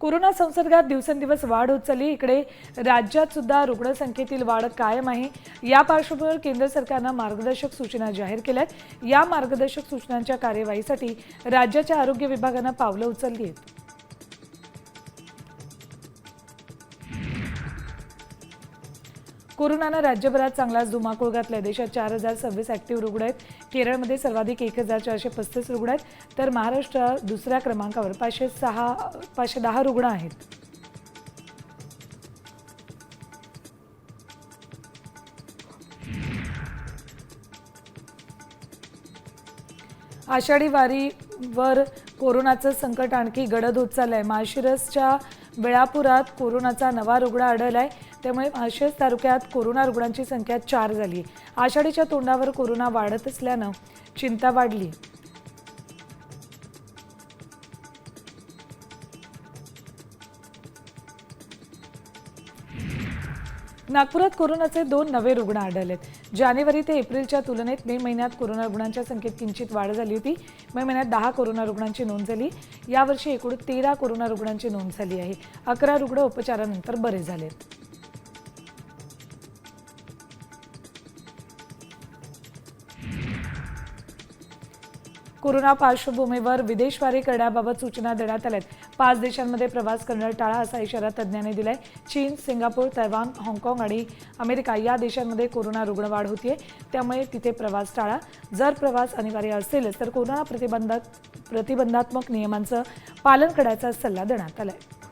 Corona संसर्गात दिवसेंदिवस वाढ होत चालली. इकडे राज्यात सुद्धा रुग्णसंख्येतील वाढ कायम आहे. या पार्श्वभूमीवर केंद्र सरकारनं मार्गदर्शक सूचना जाहीर केल्या आहेत या मार्गदर्शक सूचनांच्या कार्यवाहीसाठी राज्याच्या आरोग्य विभागानं पावलं उचलली आहेत. कोरोनानं राज्यभरात चांगलाच धुमाकूळ घातलाय. देशात चार हजार सव्वीस ॲक्टिव्ह रुग्ण आहेत. केरळमध्ये सर्वाधिक एक हजार चारशे पस्तीस रुग्ण आहेत. तर महाराष्ट्र दुसऱ्या क्रमांकावर पाचशे सहा पाचशे दहा रुग्ण आहेत. आषाढी वारीवर कोरोनाचं संकट आणखी गडद होत चाललंय. माळशिरसच्या वेळापुरात कोरोनाचा नवा रुग्ण आढळलाय. त्यामुळे माळशिरस तालुक्यात कोरोना रुग्णांची संख्या चार झाली आषाढीच्या तोंडावर कोरोना वाढत असल्यानं चिंता वाढली नागपुरात कोरोनाचे दोन नवे रुग्ण आढळलेत. जानेवारी ते एप्रिलच्या तुलनेत मे महिन्यात कोरोना रुग्णांच्या संख्येत किंचित वाढ झाली होती. मे महिन्यात दहा कोरोना रुग्णांची नोंद झाली. यावर्षी एकूण तेरा कोरोना रुग्णांची नोंद झाली आहे. अकरा रुग्ण उपचारानंतर बरे झालेत. कोरोना पार्श्वभूमीवर विदेशवारी करण्याबाबत सूचना देण्यात आल्या आहेत पाच देशांमध्ये प्रवास करणं टाळा असा इशारा तज्ज्ञांनी दिलाय. चीन सिंगापूर तैवान हाँगकाँग आणि अमेरिका या देशांमध्ये कोरोना रुग्णवाढ होतीये. त्यामुळे तिथे प्रवास टाळा. जर प्रवास अनिवार्य असेलच तर कोरोना प्रतिबंधात प्रतिबंधात्मक नियमांचं पालन करण्याचा सल्ला देण्यात आला आहे